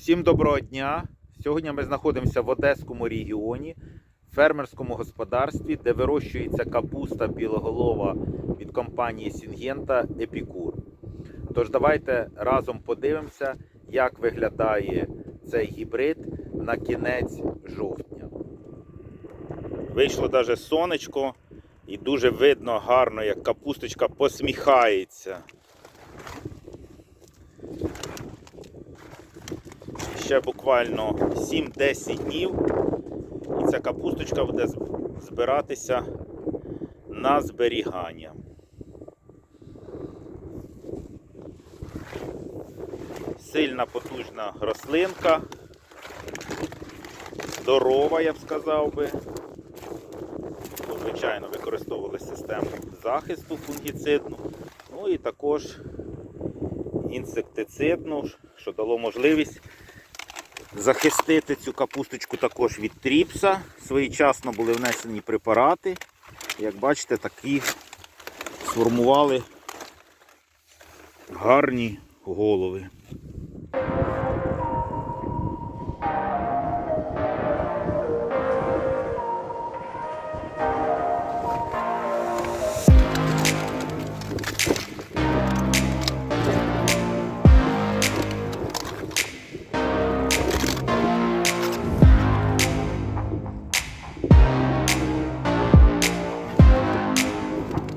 Всім доброго дня! Сьогодні ми знаходимося в Одеському регіоні, фермерському господарстві, де вирощується капуста білоголова від компанії Сінгента Епікур. Тож давайте разом подивимося, як виглядає цей гібрид на кінець жовтня. Вийшло навіть сонечко і дуже видно гарно, як капусточка посміхається. Ще буквально 7-10 днів, і ця капусточка буде збиратися на зберігання. Сильна потужна рослинка, здорова, я б сказав би. Звичайно, використовували систему захисту фунгіцидну, ну і також інсектицидну, що дало можливість захистити цю капусточку також від тріпса. Своєчасно були внесені препарати. Як бачите, такі сформували гарні голови.